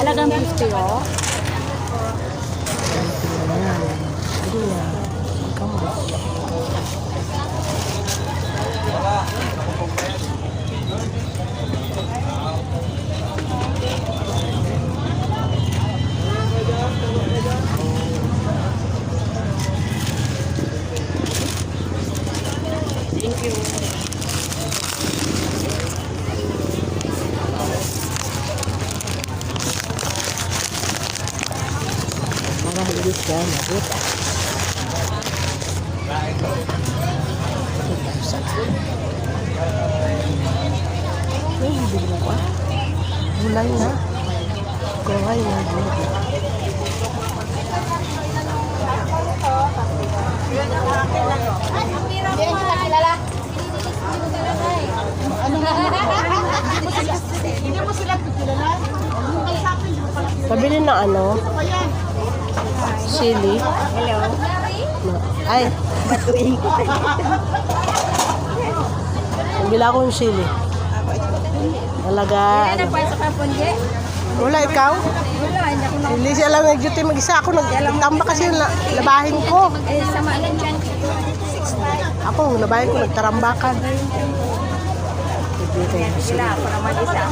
Halagang 50 oh. Thank you. Hindi siya mabuta. Ay, bigla pa. Gulay na. Gulay na. Gulay. Hindi mo. Hindi mo kilala? Pabili ng ano? Sili. Hello. Ay, Batuin ko. yung sili. Talaga. Ano pa sa kapon, Je? Wala, ikaw? Wala, hindi ako na. Hindi siya lang nag-duty mag-isa. Ako nagtamba kasi yung la- labahin ko. Eh, sama lang dyan. Ako, labahin ko, nagtarambakan. Sila, ako naman isa.